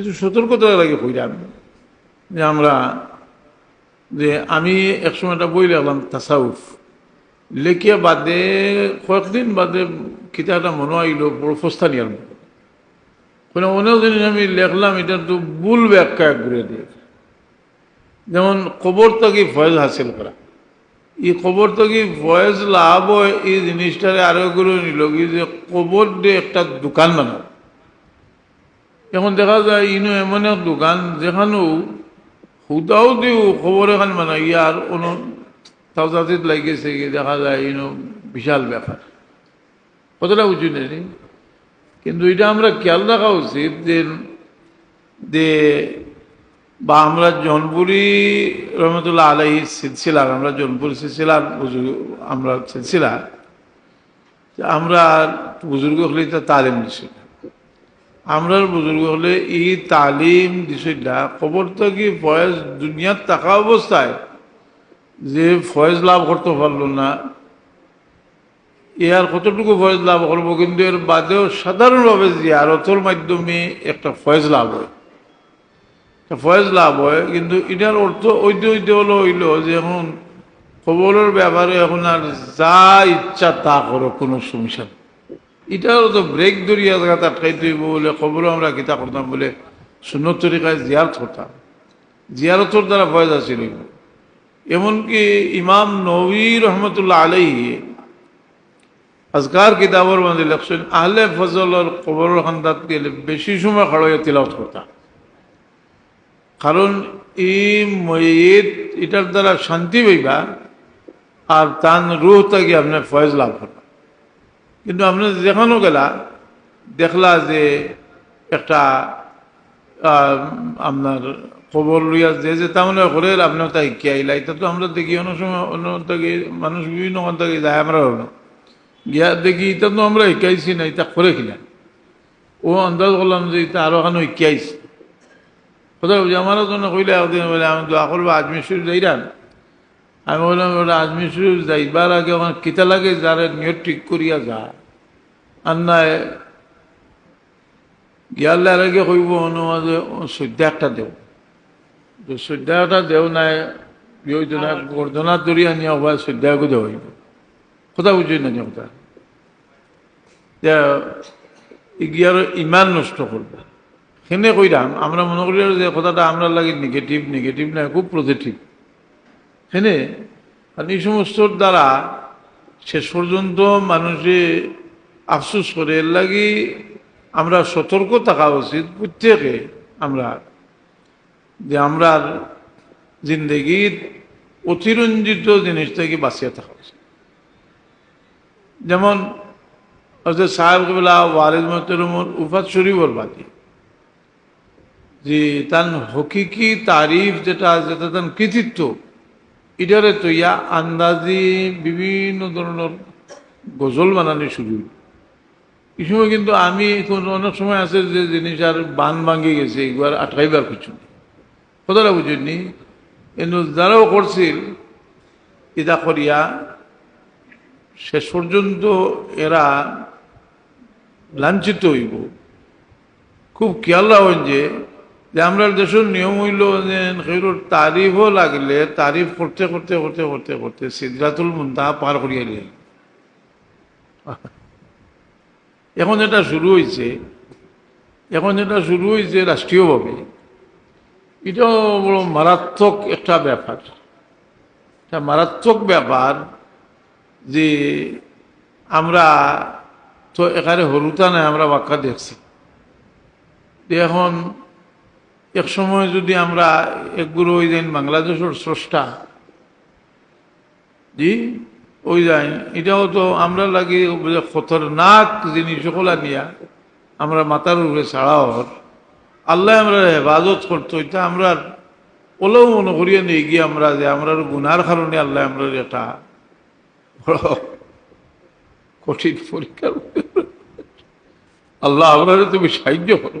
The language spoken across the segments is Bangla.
কিছু সতর্কতা লাগে কইরাম যে আমরা, যে আমি একসময় একটা বই লিখলাম তাসাউফ। লেখিয়া বাদে, কয়েকদিন বাদে কিতাবটা মনে আইল, বড় ফস্তানিয়ার মতো কোনো অনেক জিনিস আমি লেখলাম, এটা তো ভুল ব্যাখ্যা ঘুরে দিয়ে। যেমন কবর থেকে ফয়েজ হাসিল করা। এই কবর থেকে ফয়েজ লাভ হয়, এই জিনিসটারে আরও করে নিল যে কবর দিয়ে একটা দোকান বানাবো। এখন দেখা যায় ইনো এমন এক দোকান যেখানেও হুদাও দিও খবর এখান মানে ইয়ার অন্য তাওজাতিত লাগিয়েছে দেখা যায় ইনো বিশাল ব্যাপার। কতটা উঁচু নেই কিন্তু এটা আমরা খেয়াল রাখা উচিত যে যে বা আমরা জনপুরি রহমতুল্লাহ আলাই সিলসিলার আমরা জনপুরি বুজুর্গ আমরা সিলসিলা আমরা বুজুর্গ হলে তালিম দিছিল আমরার বুজুর্গ হলে এই তালিম দিছিলা। খবর তো কি ফয়েজ দুনিয়ার থাকা অবস্থায় যে ফয়েজ লাভ করতে পারল না। ইয়ার কতটুকু ফয়েজ লাভ করব কিন্তু এর বাদেও সাধারণভাবে জিয়ারতর মাধ্যমে একটা ফয়েজ লাভ হয়। ফয়েজ লাভ হয়, কিন্তু এটার অর্থ ঐদ্য ঐদ্য হলো হইল যে এখন খবরের ব্যাপারে এখন আর যা ইচ্ছা তা করো, কোনো সমস্যা এটাও তো ব্রেক ধরিয়া জায়গাতে আটকাই দিব বলে খবরও আমরা কিতা করতাম বলে সুন্নত তরিকায় জিয়ারত করতাম। জিয়ারতর দ্বারা ফয়েজ আছিল এমনকি ইমাম নবী রহমতুল্লাহ আলাই আজকার কিতাবর মধ্যে লেখছেন, আহলে ফজলর কবর খান্দাত গেলে বেশি সময় খড়াইয়া তিলাওত করতাম। কারণ এই ময়েদ এটার দ্বারা শান্তি পাইবা আর তান রুহ থেকে আপনার ফয়েজ লাভ করবা। কিন্তু আপনি যেখানেও গেলা, দেখলা যে একটা আপনার খবর লইয়া যে যে তামনে করে আপনি তাই কি আইলা এটা তো আমরা দেখি অন্য সময়, অন্য থেকে মানুষ বিভিন্ন থেকে যায়, আমরা গিয়া দেখি এটা তো আমরা শিকাইছি না, এটা করে খিলাম ও আন্দাজ করলাম যে এটা আরও এখানে শিকাইছি। বুঝি আমারও জন্য কইলে, একদিন বলে, আমি দোয়া করব, আজমির শরীফ যাইরান আমি বললাম ওটা আজমির শরীফ যাইবার আগে আমার কিতা লাগে যারা নিয়ত ঠিক করিয়া যা আর নাই গিয়ার আগে কইব অনুমাজে সদ্যা একটা দেও। তো সদ্যা একটা দেও নাই বিয়ইতো না গর্দনা দরিয়া নিয়ে হবা সদ্যাকে দেওয়া হইব। কথা বুঝি না যে কথা? যে গিয়ার ইমান নষ্ট করবে। সেনে কইরাম আমরা মনে করি যে কথাটা আমরা লাগে নেগেটিভ নেগেটিভ না খুব পজিটিভ সেনে আর এই সমস্তর দ্বারা শেষ পর্যন্ত মানুষে আফসোস করে। এর লাগি আমরা সতর্ক থাকা উচিত প্রত্যেকে আমরা। যে আমরা জিন্দগির অতিরঞ্জিত জিনিস থেকে বাঁচিয়ে থাকা উচিত। যেমন সাহেব কবিলা ওয়ারিদ মহতরমর উফাত শরীফর বাকি যে তার হকিকি তারিফ যেটা যেটা তার কৃতিত্ব এটারে তৈয়া আন্দাজি বিভিন্ন ধরনের গজল বানানি শুরু এই সময় কিন্তু আমি এখন অনেক সময় আছে যে জিনিস আর বান ভাঙে গেছে, একবার আটকাইবার কিছু কথাটা বুঝেননি কিন্তু যারাও করছিল এটা করিয়া শেষ পর্যন্ত এরা লাঞ্ছিত হইব। খুব খেয়াল রাখেন যে যে আমরা দেশের নিয়ম হইল যে সেইটোর তারিফও লাগলে তারিফ করতে করতে করতে করতে করতে সিদ্ধাতুল মুন্তাহা পার করিয়া নিয়ে এখন এটা শুরু হয়েছে এখন এটা শুরু হয়েছে রাষ্ট্রীয়ভাবে, এটাও বড় মারাত্মক একটা ব্যাপার। একটা মারাত্মক ব্যাপার যে আমরা তো এখানে হরুতা নাই, আমরা বাক্কা দেখছি। এখন এক সময় যদি আমরা একগুলো ওই দিন বাংলাদেশের স্রষ্টা, জি, ওই যাই, এটাও তো আমরা লাগে খতরনাক জিনিস সকলা নিয়া, আমরা মাথার উপরে ছাড়াওয়ার আল্লাহ আমরা হেফাজত করতো, এটা আমরা ওলেও মনে করিয়ে নিয়ে গিয়ে আমরা যে আমরা গুনার কারণে আল্লাহ আমরা এটা কঠিন পরীক্ষা। আল্লাহ আমরা তুমি সাহায্য করো।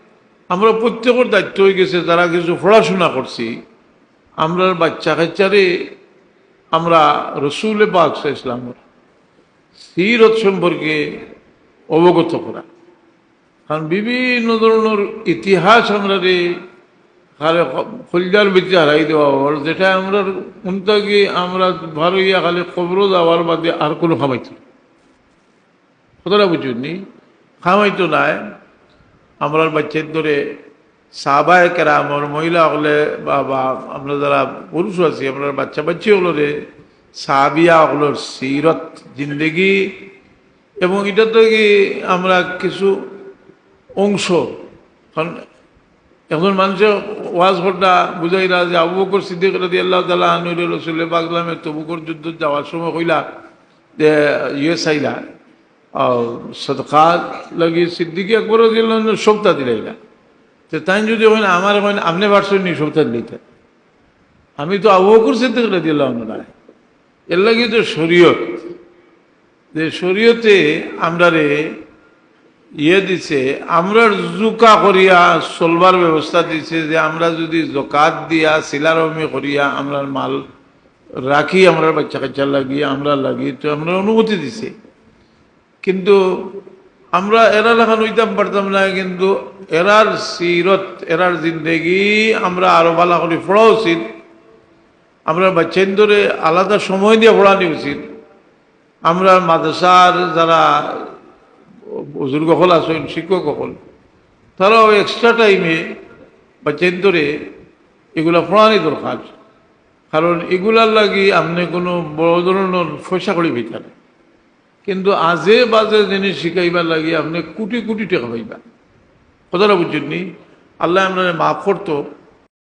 আমরা প্রত্যেকের দায়িত্ব হয়ে গেছে, যারা কিছু পড়াশোনা করছি, আমরা বাচ্চা কাচ্চারে, আমরা রসুলে পাক ইসলামের সিরত সম্পর্কে অবগত করা। কারণ বিভিন্ন ধরনের ইতিহাস আমরা রে খালে খলজার ভিতরে হারাই দেওয়া হল, যেটা আমরা উনতাকে আমরা ভালো ইয়া খালি কবর যাওয়ার বাদে আর কোনো খামাইত না। কতটা বুঝুননি? খামাইতো নাই আমরা বাচ্চার ধরে সাবায় কেরামর মহিলা হলে বা আমরা যারা পুরুষ আছি, আমরা বাচ্চা বাচ্চি হলরে সাবিয়া হলোর সিরত, জিন্দগি। এবং এটা তো কি আমরা কিছু অংশ, কারণ এখন মানুষের ওয়াজ ঘটনা বুঝাইরা যে আবু বকর সিদ্দিক রাদি আল্লাহ তালা আনুর রসুল্লে বাগলামে তবুকর যুদ্ধ যাওয়ার সময় কইলা যে ইয়ে চাইলা সদকা লাগি সিদ্দিকি একবার দিল সপ্তাহ দিলাইলা। তো তাই যদি হয় আমার হয় আপনি পারছেন নি সপ্তাহ দিতে আমি তো আবু বকর সিদ্দিক আল্লাহ না এর লাগে তো শরীয়ত। যে শরীয়তে আমরা রে ইয়ে দিছে আমরা জুকা করিয়া চলবার ব্যবস্থা দিছে যে আমরা যদি জকাত দিয়া, সিলারমি করিয়া আমরা মাল রাখি আমরা বাচ্চা কাচ্চা লাগিয়ে, আমরা লাগি তো আমরা অনুমতি দিছে। কিন্তু আমরা এরা লেখান হইতাম পারতাম না, কিন্তু এরার সিরত, এরার জিন্দেগি আমরা আরও ভালো করে পড়া উচিত। আমরা বাচ্চাইন ধরে আলাদা সময় দিয়ে পড়ানি উচিত। আমরা মাদ্রাসার যারা বুজুর্গ হল আছেন, শিক্ষক হল, তারাও এক্সট্রা টাইমে বা চেন্তরে এগুলা পড়ানি দরকার। কারণ এগুলার লাগি আপনি কোনো বড় ধরনের পয়সা করি ভিতরে। কিন্তু আজে বাজে জিনিস শিখাইবার লাগি আপনি কোটি কোটি টাকা পাইবা। কথাটা বুঝছেন নি? আল্লাহ আমরা মাফ করতো।